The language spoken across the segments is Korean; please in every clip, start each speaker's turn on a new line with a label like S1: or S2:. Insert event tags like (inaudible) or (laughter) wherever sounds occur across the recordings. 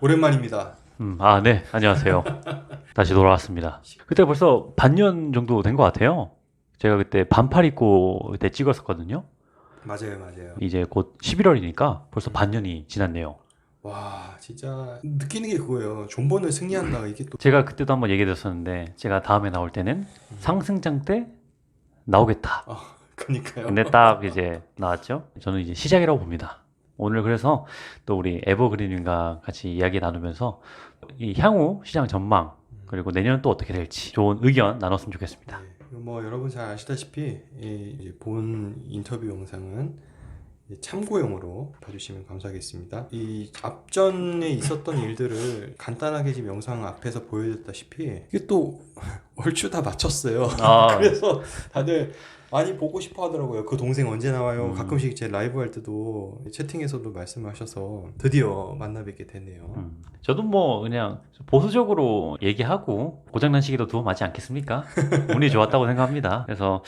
S1: 오랜만입니다.
S2: 음, 아, 네. 안녕하세요. (laughs) 다시 돌아왔습니다. 그때 벌써 반년 정도 된 것 같아요. 제가 그때 반팔 입고 그때 찍었었거든요.
S1: 맞아요, 맞아요.
S2: 이제 곧 11월이니까 벌써 반년이 지났네요.
S1: 와, 진짜 느끼는 게 그거예요. 존버는 승리한다. 이게 또
S2: 제가 그때도 한번 얘기 드렸었는데, 제가 다음에 나올 때는 상승장 때 나오겠다.
S1: 그러니까요.
S2: 근데 딱 이제 나왔죠. 저는 이제 시작이라고 봅니다. 오늘 그래서 또 우리 에버그린님과 같이 이야기 나누면서 이 향후 시장 전망 그리고 내년은 또 어떻게 될지 좋은 의견 나눴으면 좋겠습니다.
S1: 네, 뭐 여러분 잘 아시다시피 본 인터뷰 영상은 참고용으로 봐주시면 감사하겠습니다. 이 앞전에 있었던 일들을 간단하게 지금 영상 앞에서 보여줬다시피 이게 또 (laughs) 얼추 다 맞췄어요.
S2: 아, (laughs)
S1: 그래서 다들 많이 보고 싶어 하더라고요. 그 동생 언제 나와요?
S2: 음.
S1: 가끔씩 제 라이브 할 때도 채팅에서도 말씀하셔서 드디어 만나 뵙게 됐네요.
S2: 음, 저도 뭐 그냥 보수적으로 얘기하고 고장난 시기도 두번 맞지 않겠습니까? (laughs) 운이 좋았다고 생각합니다. 그래서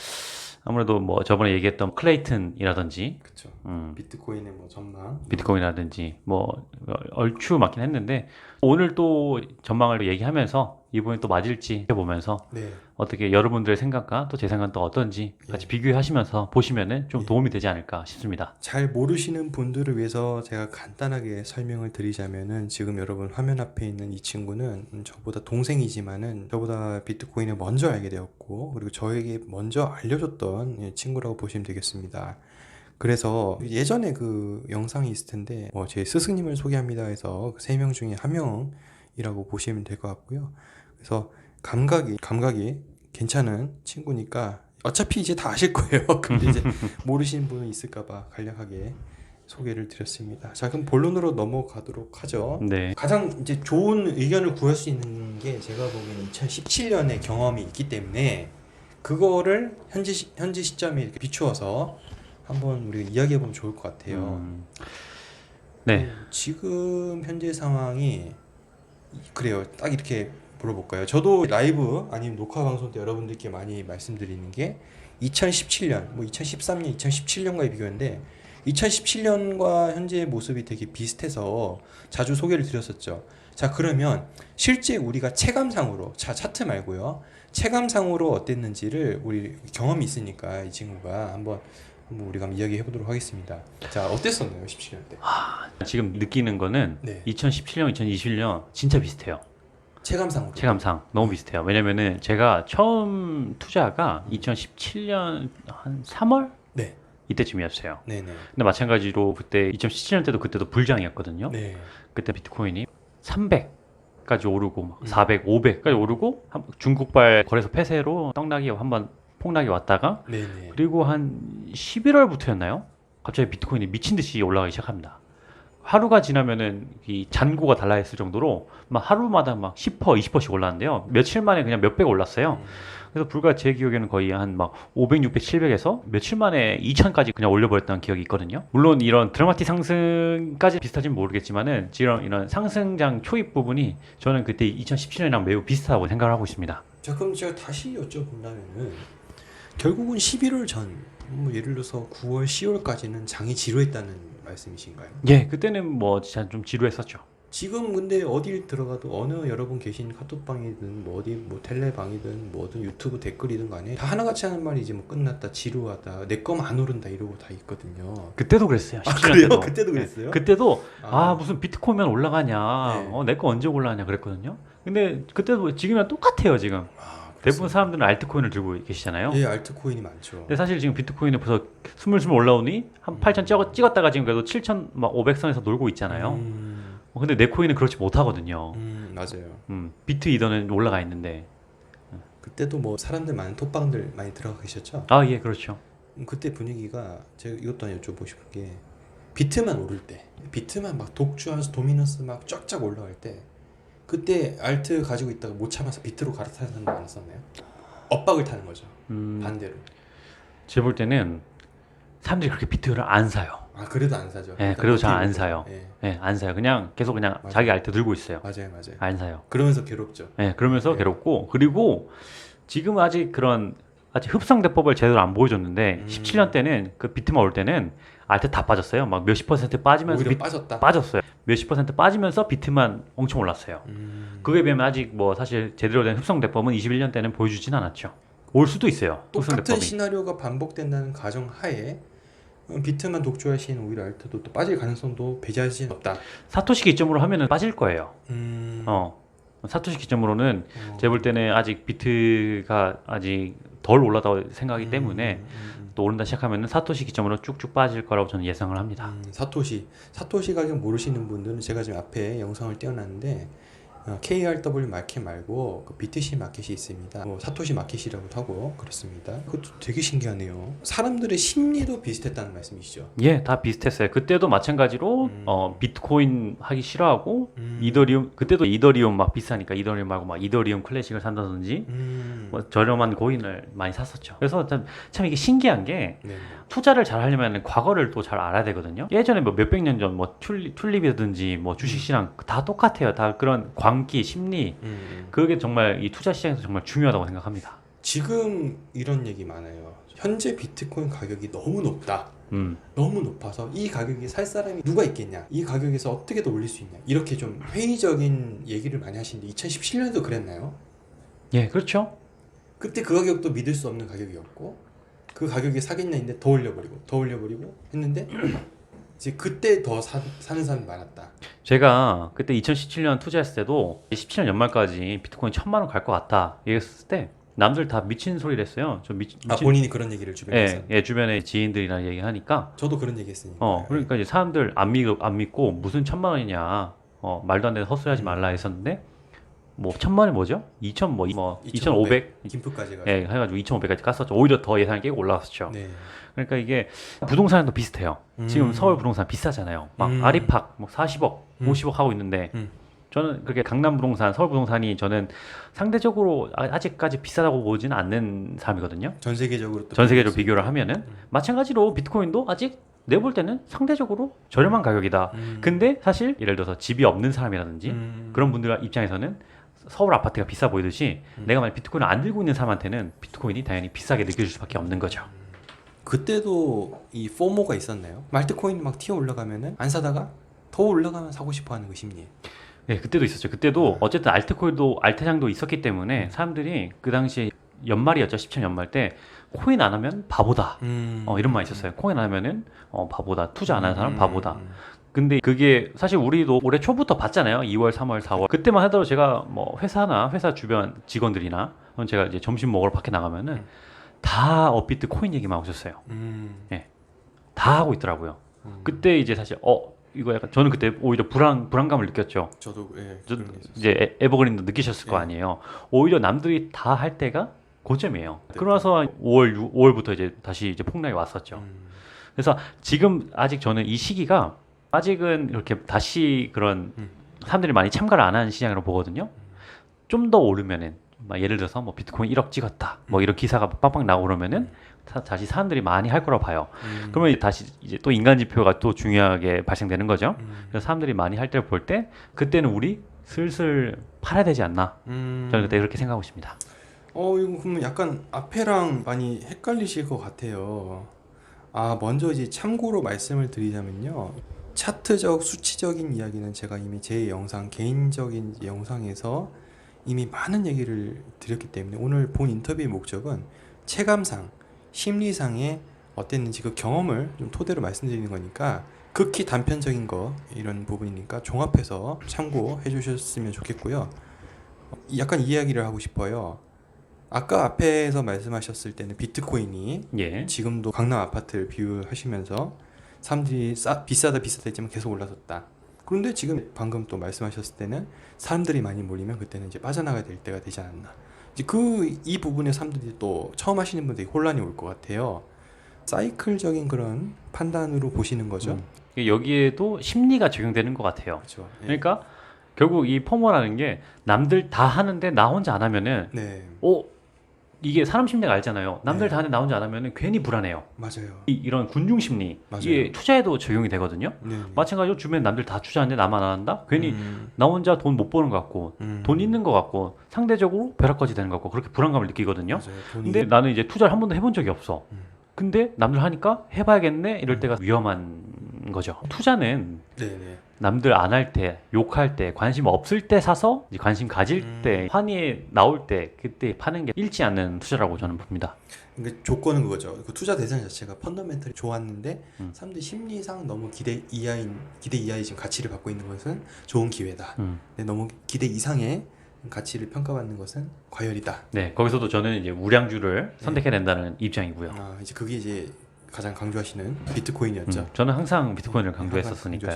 S2: 아무래도 뭐 저번에 얘기했던 클레이튼이라든지
S1: 그쵸.
S2: 음,
S1: 비트코인의 뭐 전망.
S2: 비트코인이라든지 뭐 얼추 맞긴 했는데 오늘 또 전망을 얘기하면서 이번에 또 맞을지 보면서
S1: 네.
S2: 어떻게 여러분들의 생각과 또 제 생각은 또 어떤지 같이
S1: 예.
S2: 비교하시면서 보시면은 좀
S1: 예.
S2: 도움이 되지 않을까 싶습니다.
S1: 잘 모르시는 분들을 위해서 제가 간단하게 설명을 드리자면은 지금 여러분 화면 앞에 있는 이 친구는 저보다 동생이지만은 저보다 비트코인을 먼저 알게 되었고 그리고 저에게 먼저 알려줬던 예, 친구라고 보시면 되겠습니다. 그래서 예전에 그 영상이 있을 텐데 뭐 제 스승님을 소개합니다 해서 세 명 중에 한 명이라고 보시면 될 것 같고요. 그래서 감각이 감각이 괜찮은 친구니까 어차피 이제 다 아실 거예요. (laughs) 근데 이제 (laughs) 모르시는 분은 있을까봐 간략하게 소개를 드렸습니다. 자, 그럼 본론으로 넘어가도록 하죠.
S2: 네.
S1: 가장 이제 좋은 의견을 구할 수 있는 게 제가 보기에는 2017년의 경험이 있기 때문에 그거를 현재 시, 현재 시점에 이렇게 비추어서 한번 우리가 이야기해 보면 좋을 것 같아요.
S2: 음, 네.
S1: 음, 지금 현재 상황이 그래요. 딱 이렇게 물어볼까요? 저도 라이브 아니면 녹화 방송 때 여러분들께 많이 말씀드리는 게 2017년, 뭐 2013년, 2017년과의 비교인데 2017년과 현재의 모습이 되게 비슷해서 자주 소개를 드렸었죠. 자, 그러면 실제 우리가 체감상으로, 자, 차트 말고요. 체감상으로 어땠는지를 우리 경험이 있으니까 이 친구가 한번 한번 우리가 한번 이야기해 보도록 하겠습니다. 자, 어땠었나요? 17년 때?
S2: 지금 느끼는 거는
S1: 네.
S2: 2017년, 2021년 진짜 비슷해요.
S1: 체감상으로.
S2: 체감상 너무 비슷해요. 왜냐면은 제가 처음 투자가 2017년 한 3월
S1: 네.
S2: 이때쯤이었어요.
S1: 네네.
S2: 근데 마찬가지로 그때 2017년 때도 그때도 불장이었거든요.
S1: 네.
S2: 그때 비트코인이 300까지 오르고 막
S1: 음.
S2: 400, 500까지 오르고 한- 중국발 거래소 폐쇄로 떡락이 한번 폭락이 왔다가
S1: 네네.
S2: 그리고 한 11월부터였나요? 갑자기 비트코인이 미친 듯이 올라가기 시작합니다. 하루가 지나면은 이 잔고가 달라있을 정도로 막 하루마다 막 10%, 20%씩 올랐는데요. 며칠 만에 그냥 몇백 올랐어요.
S1: 음.
S2: 그래서 불과 제 기억에는 거의 한 막 500, 600, 700에서 며칠 만에 2000까지 그냥 올려버렸던 기억이 있거든요. 물론 이런 드라마틱 상승까지 비슷하지는 모르겠지만은 이런 이런 상승장 초입 부분이 저는 그때 2017년이랑 매우 비슷하다고 생각을 하고 있습니다.
S1: 자 그럼 제가 다시 여쭤본다면은 결국은 11월 전, 뭐 예를 들어서 9월, 10월까지는 장이 지루했다는 말씀이신가요?
S2: 예, 그때는 뭐 진짜 좀 지루했었죠.
S1: 지금 근데 어딜 들어가도 어느 여러분 계신 카톡방이든 뭐 어디 뭐 텔레방이든 뭐든 유튜브 댓글이든 간에 다 하나같이 하는 말이 이제 뭐 끝났다 지루하다 내 거만 안 오른다 이러고 다 있거든요.
S2: 그때도 그랬어요.
S1: 아
S2: 17년
S1: 그래요?
S2: 때도.
S1: 그때도
S2: 예.
S1: 그랬어요?
S2: 그때도 아,
S1: 아.
S2: 무슨 비트코인만 올라가냐,
S1: 네.
S2: 어, 내 거 언제 올라가냐 그랬거든요. 근데 그때도 지금이랑 똑같아요 지금.
S1: 아,
S2: 대부분 사람들은 알트코인을 들고 계시잖아요.
S1: 예 알트코인이 많죠.
S2: 근데 사실 지금 비트코인이 벌써 스물스물 올라오니 한 8천 찍었, 찍었다가 지금 그래도 7천 막 500선에서 놀고 있잖아요.
S1: 음,
S2: 어, 근데 내 코인은 그렇지 못하거든요.
S1: 음 맞아요.
S2: 음, 비트 이더는 올라가 있는데.
S1: 그때도 뭐 사람들 많은 톡방들 많이 들어가 계셨죠?
S2: 아, 예, 그렇죠.
S1: 음, 그때 분위기가 제가 이것도 하나 여쭤보고 싶은 게 비트만 오를 때 비트만 막 독주하면서 도미너스 막 쫙쫙 올라갈 때 그때 알트 가지고 있다가 못 참아서 비트로 갈아타는 사람 많았었나요? 엇박을 타는 거죠
S2: 음,
S1: 반대로
S2: 제가 볼 때는 사람들이 그렇게 비트를 안 사요.
S1: 아 그래도 안 사죠
S2: 예, 그래도 잘 안. 사요.
S1: 예,
S2: 예, 안 사요. 그냥 계속 그냥
S1: 맞아요.
S2: 자기 알트 들고 있어요.
S1: 맞아요 맞아요
S2: 안 사요.
S1: 그러면서 괴롭죠
S2: 예, 그러면서
S1: 네.
S2: 괴롭고 그리고 지금 아직 그런 아직 흡상 대법을 제대로 안 보여줬는데
S1: 음.
S2: 17년 때는 그 비트만 올 때는 알트 다 빠졌어요. 막 몇십 퍼센트 빠지면서
S1: 오히려
S2: 비,
S1: 빠졌다.
S2: 빠졌어요. 몇십 퍼센트 빠지면서 비트만 엄청 올랐어요.
S1: 음.
S2: 그에 비하면 아직 뭐 사실 제대로 된 흡성 대법은 21년 때는 보여주진 않았죠. 올 수도 있어요. 흡성
S1: 똑같은
S2: 대법이.
S1: 시나리오가 반복된다는 가정 하에 어, 비트만 독주하신 오히려 알트도 또 빠질 가능성도 배제할 수 없다.
S2: 사토시 기점으로 하면은 빠질 거예요.
S1: 음.
S2: 어. 사토시 기점으로는
S1: 어.
S2: 제가 볼 때는 아직 비트가 아직 덜 올라다고 생각하기 때문에
S1: 음, 음, 음.
S2: 또 오른다 시작하면은 사토시 기점으로 쭉쭉 빠질 거라고 저는 예상을 합니다.
S1: 음, 사토시 사토시 가격 모르시는 분들은 제가 지금 앞에 영상을 띄워놨는데 어, KRW 마켓 말고 그 BTC 마켓이 있습니다. 뭐 사토시 마켓이라고도 하고 그렇습니다. 그것도 되게 신기하네요. 사람들의 심리도 비슷했다는 말씀이시죠?
S2: 예, 다 비슷했어요. 그때도 마찬가지로
S1: 음.
S2: 어, 비트코인 하기 싫어하고
S1: 음.
S2: 이더리움 그때도 이더리움 막 비싸니까 이더리움 말고 막 이더리움 클래식을 산다든지
S1: 음.
S2: 뭐 저렴한 코인을 많이 샀었죠. 그래서 참, 참 이게 신기한 게
S1: 네.
S2: 투자를 잘 하려면 과거를 또 잘 알아야 되거든요. 예전에 뭐 몇백 년 전 뭐 튤립, 튤립이라든지 뭐 주식시장 다 똑같아요. 다 그런 광 기, 심리
S1: 음.
S2: 그게 정말 이 투자 시장에서 정말 중요하다고 생각합니다.
S1: 지금 이런 얘기 많아요. 현재 비트코인 가격이 너무 높다.
S2: 음,
S1: 너무 높아서 이 가격에 살 사람이 누가 있겠냐? 이 가격에서 어떻게 더 올릴 수 있냐? 이렇게 좀 회의적인 얘기를 많이 하시는데 2017년에도 그랬나요?
S2: 예, 그렇죠.
S1: 그때 그 가격도 믿을 수 없는 가격이었고 그 가격에 사겠냐 했는데 더 올려버리고 더 올려버리고 했는데 이제 그때 더 사, 사는 사람이 많았다.
S2: 제가 그때 2017년 투자했을 때도 17년 연말까지 비트코인 천만 원 갈 것 같다 얘기했을 때 남들 다 미친 소리를 했어요. 저 미, 미친
S1: 아 본인이 그런 얘기를 주변에서
S2: 예, 예, 주변에 지인들이랑 얘기하니까
S1: 저도 그런 얘기했으니까.
S2: 어 그러니까 이제 사람들 안 믿고 안 믿고 무슨 천만 원이냐 어 말도 안 되는 헛소리하지 말라 했었는데 뭐 천만 원이 뭐죠? 2천 뭐, 이- 뭐2,500
S1: 김프까지 가.
S2: 예, 해가지고 2,500까지 깠었죠. 오히려 더 예산이 깨고 올라갔었죠.
S1: 네.
S2: 그러니까 이게 부동산도 비슷해요. 지금
S1: 음.
S2: 서울 부동산 비싸잖아요. 막
S1: 음.
S2: 아리팍 뭐 40억,
S1: 음.
S2: 50억 하고 있는데
S1: 음.
S2: 저는 그렇게 강남 부동산, 서울 부동산이 저는 상대적으로 아- 아직까지 비싸다고 보지는 않는 사람이거든요.
S1: 전 세계적으로
S2: 또전 세계적으로. 비교를 하면은
S1: 음.
S2: 마찬가지로 비트코인도 아직 내볼 때는 상대적으로 저렴한 가격이다.
S1: 음.
S2: 근데 사실 예를 들어서 집이 없는 사람이라든지
S1: 음.
S2: 그런 분들 입장에서는 서울 아파트가 비싸 보이듯이
S1: 음.
S2: 내가 만약 비트코인을 안 들고 있는 사람한테는 비트코인이 당연히 비싸게 느껴질 수밖에 없는 거죠.
S1: 그때도 이 포모가 있었나요? 말트코인 막 튀어 올라가면은 안 사다가 더 올라가면 사고 싶어하는 그 심리.
S2: 네, 그때도 있었죠. 그때도 어쨌든 알트코인도 알트장도 있었기 때문에 사람들이 그 당시에 연말이었죠. 17년 연말 때 코인 안 하면 바보다.
S1: 음.
S2: 어, 이런 말이 있었어요. 코인 안 하면은 어, 바보다. 투자 안 하는 사람
S1: 음.
S2: 바보다. 근데 그게 사실 우리도 올해 초부터 봤잖아요. 2월, 3월, 4월. 그때만 하더라도 제가 뭐 회사나 회사 주변 직원들이나 제가 이제 점심 먹으러 밖에 나가면은
S1: 음.
S2: 다 업비트 코인 얘기만 있었어요.
S1: 음.
S2: 다 하고 있더라고요.
S1: 음.
S2: 그때 이제 사실 어 이거 약간 저는 그때 오히려 불안 불안감을 느꼈죠.
S1: 저도 예.
S2: 저. 이제 에- 에버그린도 느끼셨을 거
S1: 예.
S2: 아니에요. 오히려 남들이 다 할 때가 고점이에요.
S1: 네.
S2: 그러나서 5월, 6, 5월부터 이제 다시 이제 폭락이 왔었죠.
S1: 음.
S2: 그래서 지금 아직 저는 이 시기가 아직은 이렇게 다시 그런
S1: 음.
S2: 사람들이 많이 참가를 안 하는 시장으로 보거든요. 좀 더 오르면은 막 예를 들어서 뭐 비트코인 1억 찍었다. 뭐 이런 기사가 빵빵 나오고 그러면은 다, 다시 사람들이 많이 할 거라고 봐요.
S1: 음.
S2: 그러면 다시 이제 또 인간 지표가 또 중요하게 발생되는 거죠.
S1: 음.
S2: 그래서 사람들이 많이 할 때를 볼 때 그때는 우리 슬슬 팔아야 되지 않나.
S1: 음.
S2: 저는 그때 그렇게 생각하고 있습니다.
S1: 어 이거 그러면 약간 앞에랑 많이 헷갈리실 것 같아요. 아 먼저 이제 참고로 말씀을 드리자면요. 차트적 수치적인 이야기는 제가 이미 제 영상 개인적인 영상에서 이미 많은 얘기를 드렸기 때문에 오늘 본 인터뷰의 목적은 체감상 심리상의 어땠는지 그 경험을 좀 토대로 말씀드리는 거니까 극히 단편적인 거 이런 부분이니까 종합해서 참고해 주셨으면 좋겠고요. 약간 이야기를 하고 싶어요. 아까 앞에서 말씀하셨을 때는 비트코인이
S2: 예.
S1: 지금도 강남 아파트를 비유하시면서 사람들이 싸, 비싸다 비싸다 했지만 계속 올라섰다. 그런데 지금 방금 또 말씀하셨을 때는 사람들이 많이 몰리면 그때는 이제 빠져나가야 될 때가 되지 않았나. 이제 그 이 부분에 사람들이 또 처음 하시는 분들이 혼란이 올 것 같아요. 사이클적인 그런 판단으로 보시는 거죠.
S2: 음. 여기에도 심리가 적용되는 것 같아요.
S1: 그렇죠. 예.
S2: 그러니까 결국 이 포모라는 게 남들 다 하는데 나 혼자 안 하면은
S1: 네,
S2: 어 이게 사람 심리가 알잖아요. 남들
S1: 네.
S2: 다 하는데 나 혼자 안 하면은 괜히 불안해요.
S1: 맞아요.
S2: 이, 이런 군중 심리
S1: 맞아요.
S2: 이게 투자에도 적용이 되거든요.
S1: 네.
S2: 마찬가지로 주변 남들 다 투자하는데 나만 안 한다? 괜히
S1: 음,
S2: 나 혼자 돈 못 버는 것 같고
S1: 음.
S2: 돈 있는 것 같고 상대적으로 벼락거지 되는 것 같고 그렇게 불안감을 느끼거든요.
S1: 맞아요. 돈이
S2: 근데 나는 이제 투자를 한 번도 해본 적이 없어.
S1: 음.
S2: 근데 남들 하니까 해봐야겠네 이럴 때가 위험한 거죠. 투자는
S1: 네네.
S2: 남들 안 할 때, 욕할 때, 관심 없을 때 사서 이제 관심 가질
S1: 음.
S2: 때, 환희에 나올 때 그때 파는 게 잃지 않는 투자라고 저는 봅니다.
S1: 그러니까 조건은 그거죠. 그 투자 대상 자체가 펀더멘털이 좋았는데
S2: 음.
S1: 사람들 심리상 너무 기대 이하인 기대 이하의 지금 가치를 받고 있는 것은 좋은 기회다.
S2: 음.
S1: 근데 너무 기대 이상의 가치를 평가받는 것은 과열이다.
S2: 네, 거기서도 저는 이제 우량주를
S1: 네.
S2: 선택해야 된다는 입장이고요.
S1: 아, 이제 그게 이제 가장 강조하시는 비트코인이었죠.
S2: 음, 저는 항상 비트코인을 강조했었으니까요.